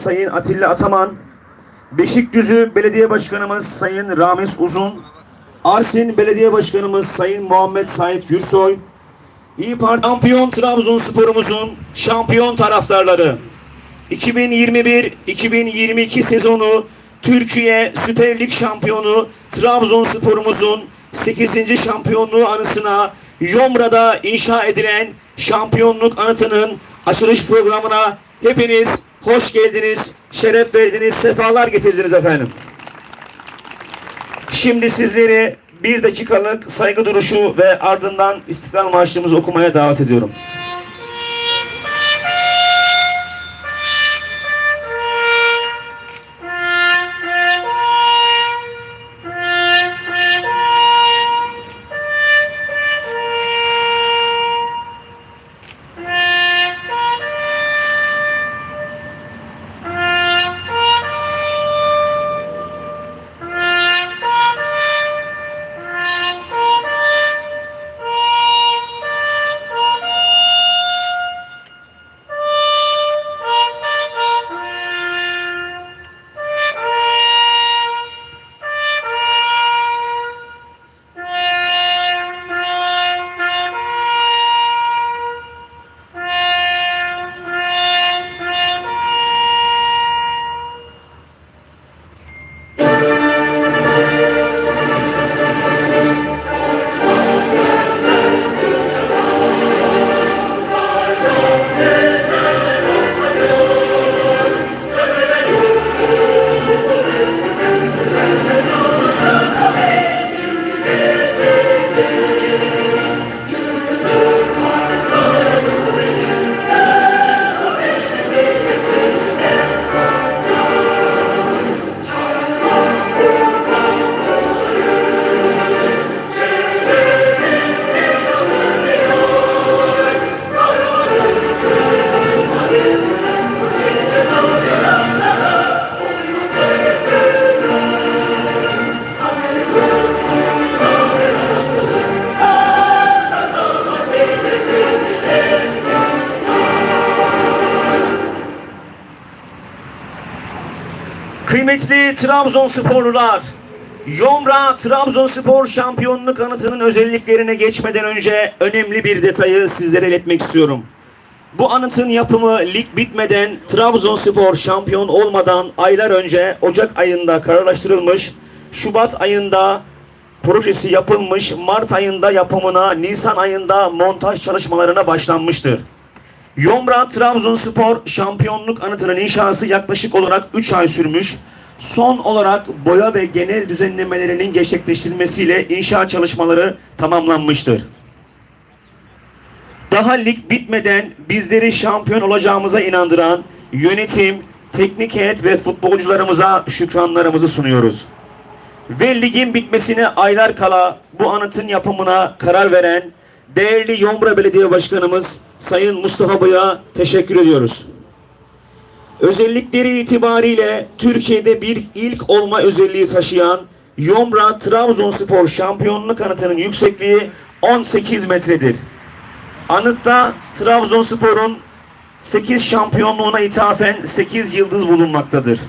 Sayın Atilla Ataman, Beşikdüzü Belediye Başkanımız Sayın Ramiz Uzun, Arsin Belediye Başkanımız Sayın Muhammed Sait Gürsoy, İyi Parti şampiyon Trabzonspor'umuzun şampiyon taraftarları. 2021-2022 sezonu Türkiye Süper Lig şampiyonu Trabzonspor'umuzun 8. şampiyonluğu anısına Yomra'da inşa edilen şampiyonluk anıtının açılış programına hepiniz hoş geldiniz, şeref verdiniz, sefalar getirdiniz efendim. Şimdi sizleri bir dakikalık saygı duruşu ve ardından İstiklal Marşımızı okumaya davet ediyorum. Trabzonsporlular, Yomra Trabzonspor şampiyonluk anıtının özelliklerine geçmeden önce önemli bir detayı sizlere iletmek istiyorum. Bu anıtın yapımı lig bitmeden Trabzonspor şampiyon olmadan aylar önce Ocak ayında kararlaştırılmış, Şubat ayında projesi yapılmış, Mart ayında yapımına, Nisan ayında montaj çalışmalarına başlanmıştır. Yomra Trabzonspor şampiyonluk anıtının inşası yaklaşık olarak 3 ay sürmüş. Son olarak boya ve genel düzenlemelerinin gerçekleştirilmesiyle inşa çalışmaları tamamlanmıştır. Daha lig bitmeden bizleri şampiyon olacağımıza inandıran yönetim, teknik heyet ve futbolcularımıza şükranlarımızı sunuyoruz. Ve ligin bitmesine aylar kala bu anıtın yapımına karar veren değerli Yombra Belediye Başkanımız Sayın Mustafa Bey'a teşekkür ediyoruz. Özellikleri itibariyle Türkiye'de bir ilk olma özelliği taşıyan Yombra Trabzonspor şampiyonluk anıtının yüksekliği 18 metredir. Anıtta Trabzonspor'un 8 şampiyonluğuna ithafen 8 yıldız bulunmaktadır.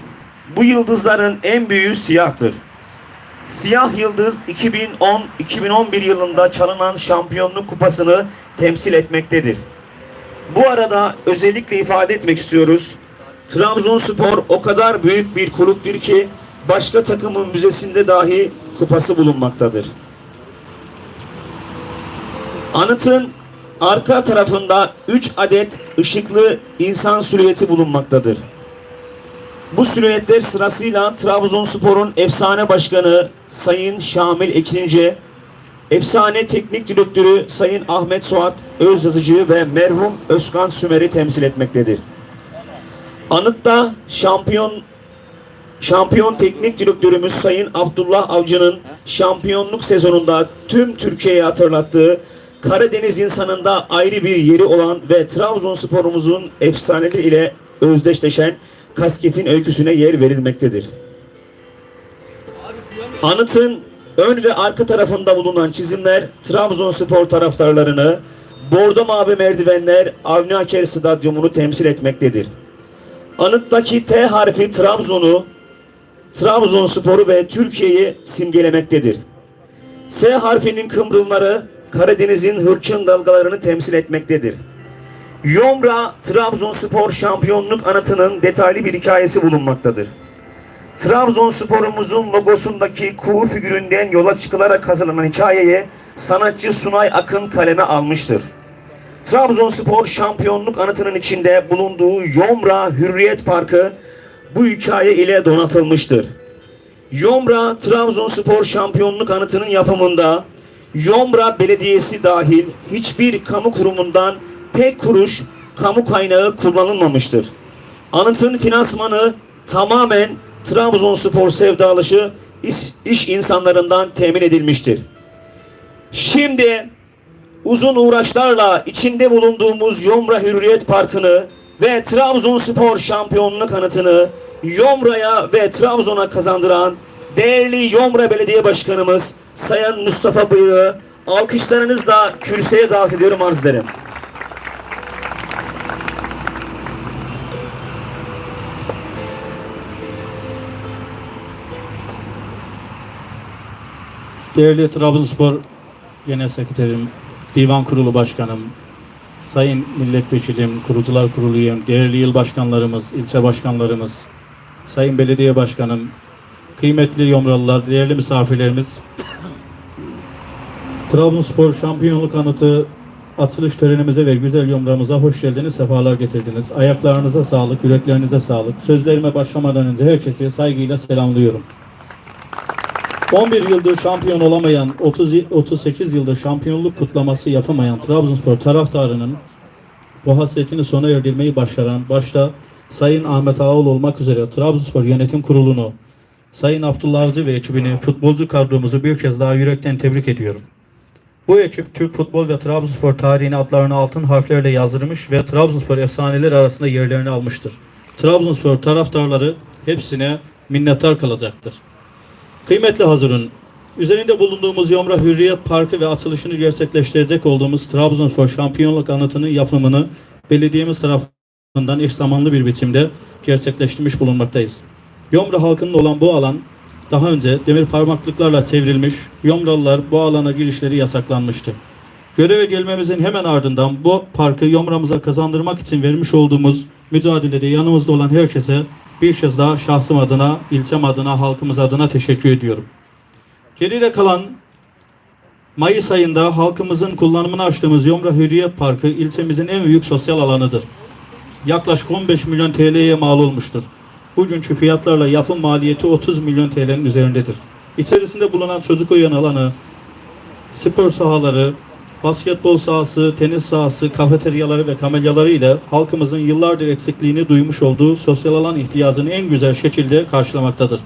Bu yıldızların en büyüğü siyahtır. Siyah Yıldız 2010-2011 yılında çalınan şampiyonluk kupasını temsil etmektedir. Bu arada özellikle ifade etmek istiyoruz. Trabzonspor o kadar büyük bir kulüptür ki başka takımın müzesinde dahi kupası bulunmaktadır. Anıtın arka tarafında 3 adet ışıklı insan silüeti bulunmaktadır. Bu silüetler sırasıyla Trabzonspor'un efsane başkanı Sayın Şamil Ekinci, efsane teknik direktörü Sayın Ahmet Suat Özyazıcı ve merhum Özkan Sümer'i temsil etmektedir. Anıtta şampiyon Şampiyon teknik direktörümüz Sayın Abdullah Avcı'nın şampiyonluk sezonunda tüm Türkiye'ye hatırlattığı Karadeniz insanında ayrı bir yeri olan ve Trabzonspor'umuzun efsaneleri ile özdeşleşen kasketin öyküsüne yer verilmektedir. Anıtın ön ve arka tarafında bulunan çizimler Trabzonspor taraftarlarını Bordo Mavi merdivenler Avni Aker Stadyumunu temsil etmektedir. Anıttaki T harfi Trabzon'u, Trabzonspor'u ve Türkiye'yi simgelemektedir. S harfinin kıvrımları Karadeniz'in hırçın dalgalarını temsil etmektedir. Yomra Trabzonspor şampiyonluk anıtının detaylı bir hikayesi bulunmaktadır. Trabzonspor'umuzun logosundaki kuğu figüründen yola çıkılarak hazırlanan hikayeyi sanatçı Sunay Akın kaleme almıştır. Trabzonspor şampiyonluk anıtının içinde bulunduğu Yomra Hürriyet Parkı bu hikaye ile donatılmıştır. Yomra Trabzonspor şampiyonluk anıtının yapımında Yomra Belediyesi dahil hiçbir kamu kurumundan tek kuruş kamu kaynağı kullanılmamıştır. Anıtın finansmanı tamamen Trabzonspor sevdalışı iş, iş insanlarından temin edilmiştir. Şimdi uzun uğraşlarla içinde bulunduğumuz Yomra Hürriyet Parkı'nı ve Trabzonspor şampiyonluk anıtını Yomra'ya ve Trabzon'a kazandıran değerli Yomra Belediye Başkanımız Sayın Mustafa Bıyık'ı alkışlarınızla kürsüye davet ediyorum arz ederim. Değerli Trabzonspor Genel Sekreterim, Divan Kurulu Başkanım, Sayın Milletvekilim, Kurucular Kurulu üyem, değerli il başkanlarımız, ilçe başkanlarımız, Sayın Belediye Başkanım, kıymetli Yomralılar, değerli misafirlerimiz, Trabzonspor şampiyonluk anıtı açılış törenimize ve güzel yomramıza hoş geldiniz, sefalar getirdiniz. Ayaklarınıza sağlık, yüreklerinize sağlık. Sözlerime başlamadan önce herkesi saygıyla selamlıyorum. 11 yıldır şampiyon olamayan, 30, 38 yıldır şampiyonluk kutlaması yapamayan Trabzonspor taraftarının bu hasretini sona erdirmeyi başaran, başta Sayın Ahmet Ağol olmak üzere Trabzonspor Yönetim Kurulu'nu, Sayın Abdullah Avcı ve ekibini, futbolcu kadromuzu bir kez daha yürekten tebrik ediyorum. Bu ekip Türk futbol ve Trabzonspor tarihine adlarını altın harflerle yazdırmış ve Trabzonspor efsaneleri arasında yerlerini almıştır. Trabzonspor taraftarları hepsine minnettar kalacaktır. Kıymetli hazırın, üzerinde bulunduğumuz Yomra Hürriyet Parkı ve açılışını gerçekleştirecek olduğumuz Trabzonspor şampiyonluk anıtının yapımını belediyemiz tarafından eş zamanlı bir biçimde gerçekleştirmiş bulunmaktayız. Yomra halkının olan bu alan daha önce demir parmaklıklarla çevrilmiş, Yomralılar bu alana girişleri yasaklanmıştı. Göreve gelmemizin hemen ardından bu parkı Yomra'mıza kazandırmak için vermiş olduğumuz mücadelede yanımızda olan herkese bir kez daha şahsım adına, ilçem adına, halkımız adına teşekkür ediyorum. Geride kalan Mayıs ayında halkımızın kullanımını açtığımız Yomra Hürriyet Parkı ilçemizin en büyük sosyal alanıdır. Yaklaşık 15 milyon TL'ye mal olmuştur. Bugünkü fiyatlarla yapım maliyeti 30 milyon TL'nin üzerindedir. İçerisinde bulunan çocuk oyun alanı, spor sahaları, basketbol sahası, tenis sahası, kafeteryaları ve kamelyaları ile halkımızın yıllardır eksikliğini duymuş olduğu sosyal alan ihtiyacını en güzel şekilde karşılamaktadır.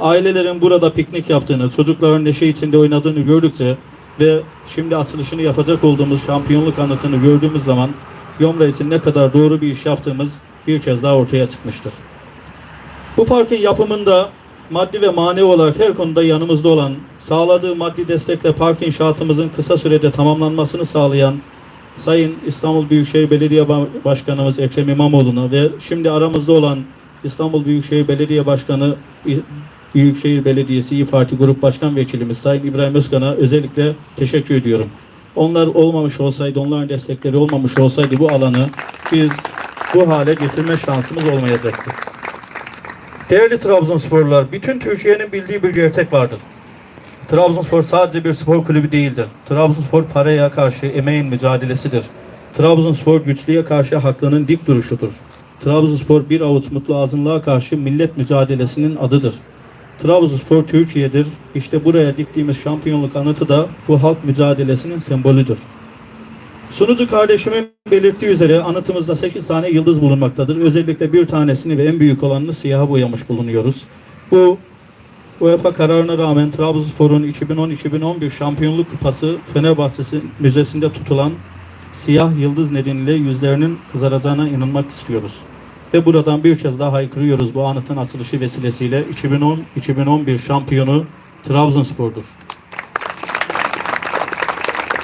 Ailelerin burada piknik yaptığını, çocukların neşe içinde oynadığını gördükçe ve şimdi açılışını yapacak olduğumuz şampiyonluk anıtını gördüğümüz zaman Yomra için ne kadar doğru bir iş yaptığımız bir kez daha ortaya çıkmıştır. Bu parkın yapımında maddi ve manevi olarak her konuda yanımızda olan, sağladığı maddi destekle park inşaatımızın kısa sürede tamamlanmasını sağlayan Sayın İstanbul Büyükşehir Belediye Ba- Başkanımız Ekrem İmamoğlu'na ve şimdi aramızda olan İstanbul Büyükşehir Belediye Başkanı Büyükşehir Belediyesi İYİ Parti Grup Başkan Vekilimiz Sayın İbrahim Özkan'a özellikle teşekkür ediyorum. Onlar olmamış olsaydı, onların destekleri olmamış olsaydı bu alanı biz bu hale getirme şansımız olmayacaktı. Değerli Trabzonsporlular, bütün Türkiye'nin bildiği bir gerçek vardır. Trabzonspor sadece bir spor kulübü değildir. Trabzonspor paraya karşı emeğin mücadelesidir. Trabzonspor güçlüye karşı haklının dik duruşudur. Trabzonspor bir avuç mutlu azınlığa karşı millet mücadelesinin adıdır. Trabzonspor Türkiye'dir. İşte buraya diktiğimiz şampiyonluk anıtı da bu halk mücadelesinin sembolüdür. Sunucu kardeşimin belirttiği üzere anıtımızda 8 tane yıldız bulunmaktadır. Özellikle bir tanesini ve en büyük olanını siyaha boyamış bulunuyoruz. Bu UEFA kararına rağmen Trabzonspor'un 2010-2011 şampiyonluk kupası Fenerbahçe Müzesi'nde tutulan siyah yıldız nedeniyle yüzlerinin kızaracağına inanmak istiyoruz. Ve buradan bir kez daha haykırıyoruz bu anıtın açılışı vesilesiyle 2010-2011 şampiyonu Trabzonspor'dur.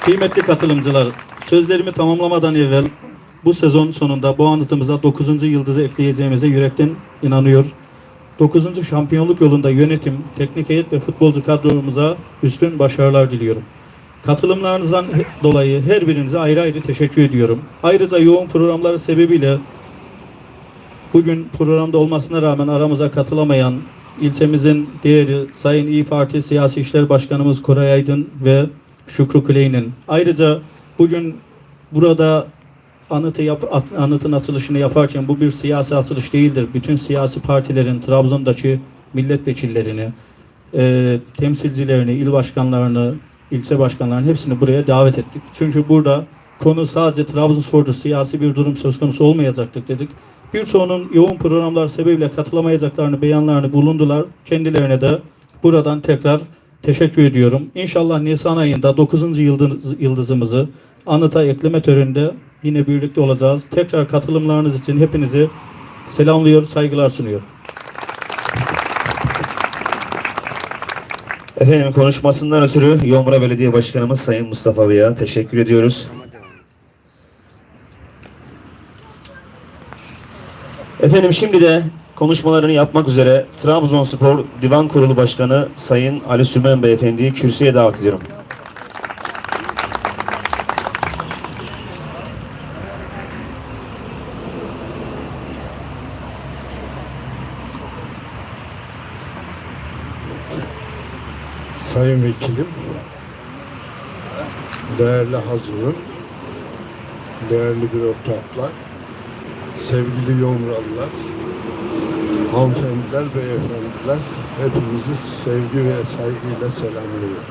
Kıymetli katılımcılar, sözlerimi tamamlamadan evvel bu sezon sonunda bu anıtımıza 9. yıldızı ekleyeceğimize yürekten inanıyor. 9. şampiyonluk yolunda yönetim, teknik heyet ve futbolcu kadromuza üstün başarılar diliyorum. Katılımlarınızdan dolayı her birinize ayrı ayrı teşekkür ediyorum. Ayrıca yoğun programları sebebiyle bugün programda olmasına rağmen aramıza katılamayan ilçemizin değeri Sayın İyi Parti Siyasi İşler Başkanımız Koray Aydın ve Şükrü Küley'nin. Ayrıca bugün burada anıtı yap, anıtın açılışını yaparken bu bir siyasi açılış değildir. Bütün siyasi partilerin Trabzon'daki milletvekillerini, e, temsilcilerini, il başkanlarını, ilçe başkanlarını hepsini buraya davet ettik. Çünkü burada konu sadece Trabzonspor'da siyasi bir durum söz konusu olmayacaktır dedik. Birçoğunun yoğun programlar sebebiyle katılamayacaklarını beyanlarını bulundular. Kendilerine de buradan tekrar teşekkür ediyorum. İnşallah Nisan ayında 9. yıldız, yıldızımızı anıta ekleme töreninde yine birlikte olacağız. Tekrar katılımlarınız için hepinizi selamlıyor, saygılar sunuyorum. Efendim konuşmasından ötürü Yomra Belediye Başkanımız Sayın Mustafa Bey'e teşekkür ediyoruz. Efendim şimdi de konuşmalarını yapmak üzere Trabzonspor Divan Kurulu Başkanı Sayın Ali Sümen Beyefendi'yi kürsüye davet ediyorum. Sayın Vekilim, değerli hazırım, değerli bürokratlar, sevgili Yomralılar, hanımefendiler, beyefendiler, hepinizi sevgi ve saygıyla selamlıyorum.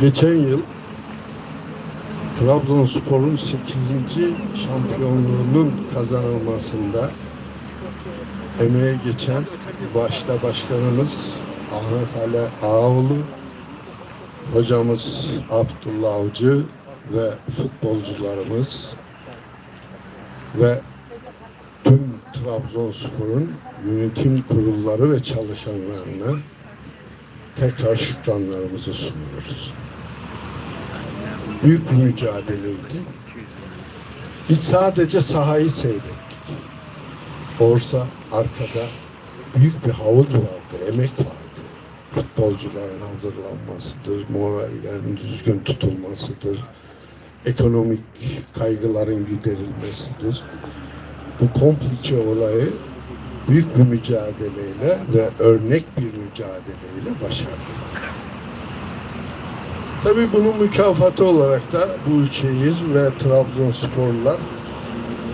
Geçen yıl Trabzonspor'un 8. şampiyonluğunun kazanılmasında emeğe geçen başta başkanımız Ahmet Ali Ağaoğlu, hocamız Abdullah Avcı ve futbolcularımız ve tüm Trabzonspor'un yönetim kurulları ve çalışanlarına tekrar şükranlarımızı sunuyoruz. Büyük bir mücadeleydi. Biz sadece sahayı seyrettik. Orsa arkada büyük bir havuz vardı, emek vardı. Futbolcuların hazırlanmasıdır, morallerin düzgün tutulmasıdır, ekonomik kaygıların giderilmesidir. Bu komplike olayı büyük bir mücadeleyle ve örnek bir mücadeleyle başardılar. Tabii bunun mükafatı olarak da bu şehir ve Trabzonsporlular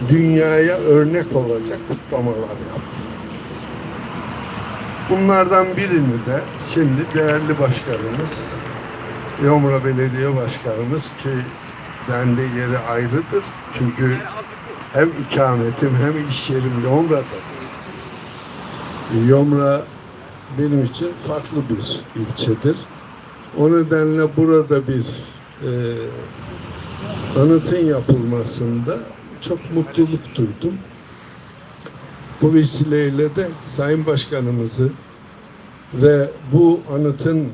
dünyaya örnek olacak kutlamalar yaptı. Bunlardan birini de şimdi değerli başkanımız, Yomra Belediye Başkanımız ki bende yeri ayrıdır. Çünkü hem ikametim hem iş yerim Yomra'dadır. Yomra benim için farklı bir ilçedir. O nedenle burada bir e, anıtın yapılmasında çok mutluluk duydum. Bu vesileyle de Sayın Başkanımızı ve bu anıtın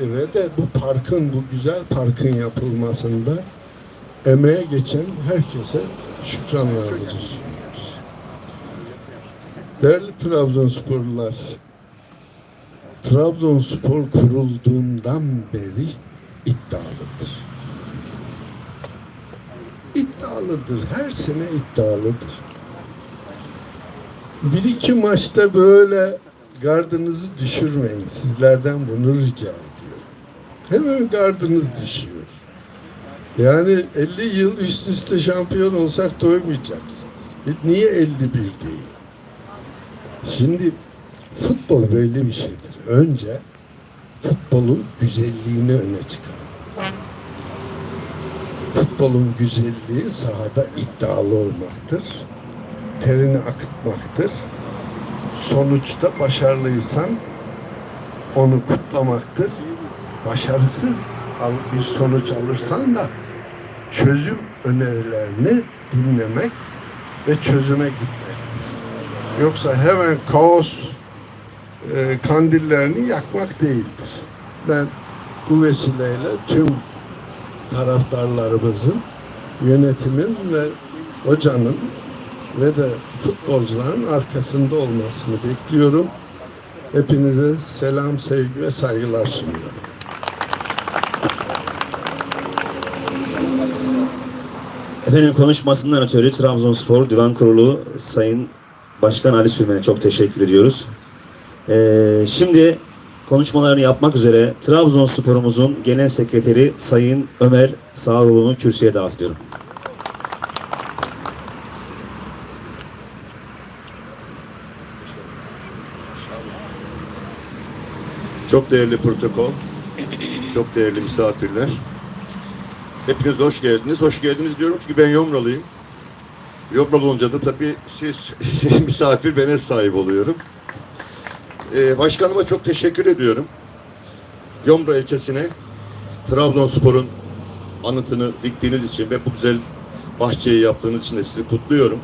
ve de bu parkın, bu güzel parkın yapılmasında emeğe geçen herkese şükranlarımızı sunuyoruz. Değerli Trabzonsporlular, Trabzonspor kurulduğundan beri iddialıdır. İddialıdır. Her sene iddialıdır. Bir iki maçta böyle gardınızı düşürmeyin. Sizlerden bunu rica ediyorum. Hemen gardınız düşüyor. Yani 50 yıl üst üste şampiyon olsak doymayacaksınız. E, Niye 51 değil? Şimdi futbol böyle bir şeydir. Önce futbolun güzelliğini öne çıkaralım. Futbolun güzelliği sahada iddialı olmaktır. Terini akıtmaktır. Sonuçta başarılıysan onu kutlamaktır. Başarısız bir sonuç alırsan da çözüm önerilerini dinlemek ve çözüme gitmektir. Yoksa hemen kaos e, kandillerini yakmak değildir. Ben bu vesileyle tüm taraftarlarımızın, yönetimin ve hocanın ve de futbolcuların arkasında olmasını bekliyorum. Hepinize selam, sevgi ve saygılar sunuyorum. Efendim konuşmasından ötürü Trabzonspor Divan Kurulu Sayın Başkan Ali Sülmen'e çok teşekkür ediyoruz. Ee, şimdi konuşmalarını yapmak üzere Trabzonspor'umuzun Genel Sekreteri Sayın Ömer Sağroğlu'nu kürsüye davet ediyorum. Çok değerli protokol, çok değerli misafirler. Hepiniz hoş geldiniz. Hoş geldiniz diyorum çünkü ben Yomralıyım. Yomralı olunca da tabii siz misafir ben ev sahibi oluyorum. Ee, başkanıma çok teşekkür ediyorum. Yomra ilçesine Trabzonspor'un anıtını diktiğiniz için ve bu güzel bahçeyi yaptığınız için de sizi kutluyorum.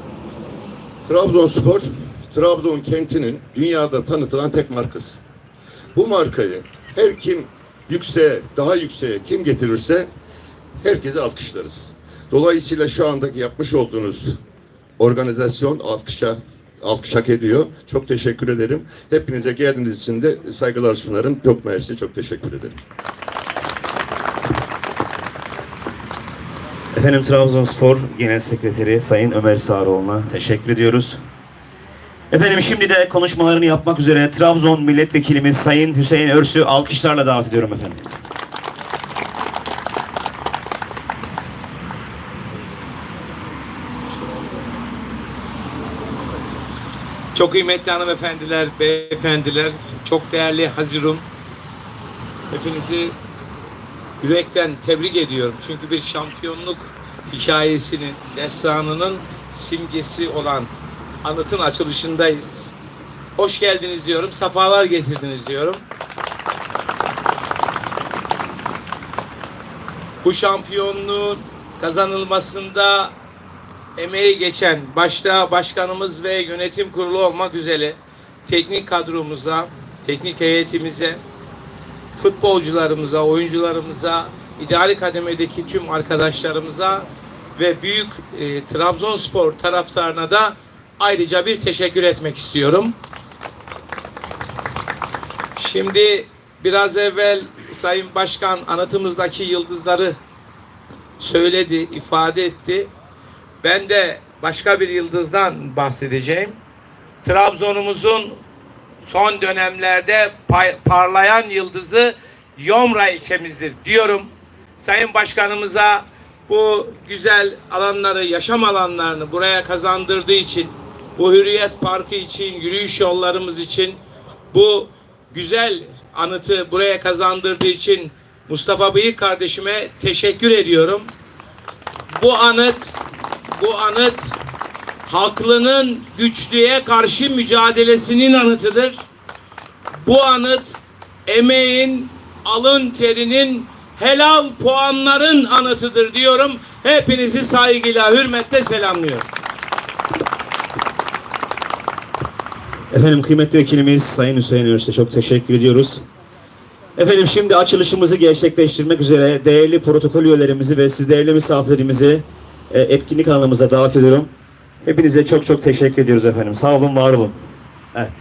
Trabzonspor, Trabzon kentinin dünyada tanıtılan tek markası. Bu markayı her kim yükseğe, daha yükseğe kim getirirse herkese alkışlarız. Dolayısıyla şu andaki yapmış olduğunuz organizasyon alkışa alkış hak ediyor. Çok teşekkür ederim. Hepinize geldiğiniz için de saygılar sunarım. Çok mersi, çok teşekkür ederim. Efendim Trabzonspor Genel Sekreteri Sayın Ömer Sağroğlu'na teşekkür ediyoruz. Efendim şimdi de konuşmalarını yapmak üzere Trabzon Milletvekilimiz Sayın Hüseyin Örsü alkışlarla davet ediyorum efendim. Çok kıymetli hanımefendiler, beyefendiler, çok değerli Hazirum. Hepinizi yürekten tebrik ediyorum. Çünkü bir şampiyonluk hikayesinin, destanının simgesi olan anıtın açılışındayız. Hoş geldiniz diyorum, safalar getirdiniz diyorum. Bu şampiyonluğun kazanılmasında emeği geçen başta başkanımız ve yönetim kurulu olmak üzere teknik kadromuza, teknik heyetimize, futbolcularımıza, oyuncularımıza, ideal kademedeki tüm arkadaşlarımıza ve büyük e, Trabzonspor taraftarına da ayrıca bir teşekkür etmek istiyorum. Şimdi biraz evvel Sayın Başkan anıtımızdaki yıldızları söyledi, ifade etti. Ben de başka bir yıldızdan bahsedeceğim. Trabzon'umuzun son dönemlerde parlayan yıldızı Yomra ilçemizdir diyorum. Sayın Başkanımıza bu güzel alanları, yaşam alanlarını buraya kazandırdığı için, bu Hürriyet Parkı için, yürüyüş yollarımız için, bu güzel anıtı buraya kazandırdığı için Mustafa Bıyık kardeşime teşekkür ediyorum. Bu anıt bu anıt haklının güçlüye karşı mücadelesinin anıtıdır. Bu anıt emeğin, alın terinin, helal puanların anıtıdır diyorum. Hepinizi saygıyla, hürmetle selamlıyorum. Efendim kıymetli vekilimiz Sayın Hüseyin Örs'e çok teşekkür ediyoruz. Efendim şimdi açılışımızı gerçekleştirmek üzere değerli protokol üyelerimizi ve siz değerli misafirlerimizi e, etkinlik alanımıza davet ediyorum. Hepinize çok çok teşekkür ediyoruz efendim. Sağ olun, var olun. Evet.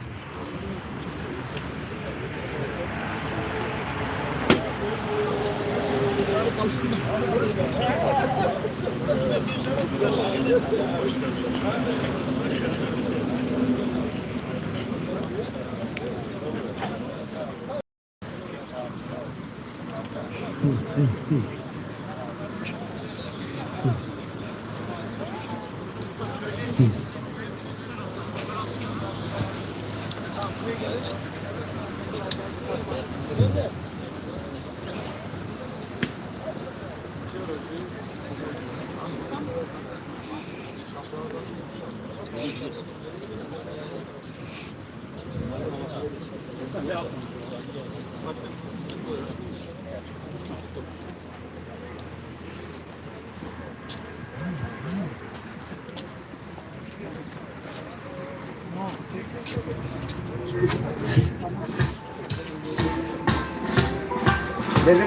Dedim.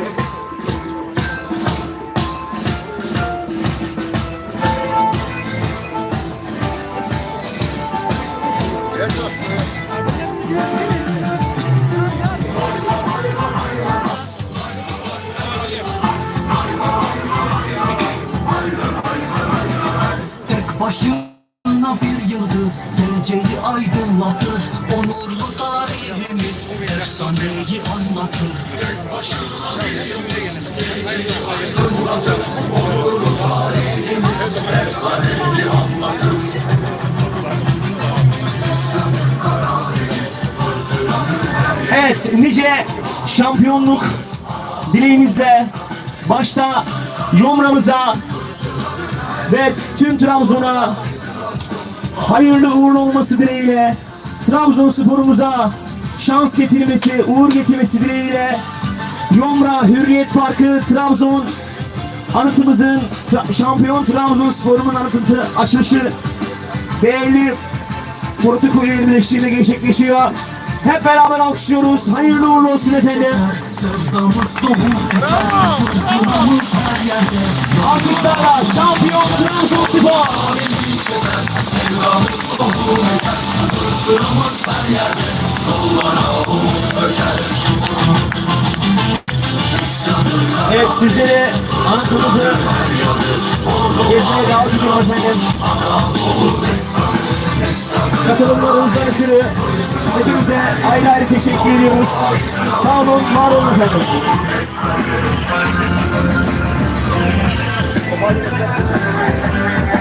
Tarihimiz Efsaneyi anlatır Evet, nice şampiyonluk dileğimizle başta Yomra'mıza ve tüm Trabzon'a hayırlı uğurlu olması dileğiyle Trabzonspor'umuza şans getirmesi, uğur getirmesi dileğiyle Yomra Hürriyet Parkı Trabzon anıtımızın şampiyon Trabzonspor'un anıtı açılışı değerli protokollerin eşliğinde gerçekleşiyor. Hep beraber alkışlıyoruz. Hayırlı uğurlu olsun efendim. Alkışlarla şampiyon Trabzonspor. Fırtınamız her yerde Yollara umut öter Evet sizleri anıtımızı gezmeye davet ediyorum efendim. Katılımlarınızdan ötürü hepinize ayrı ayrı teşekkür ediyoruz. Sağ olun, var olun efendim.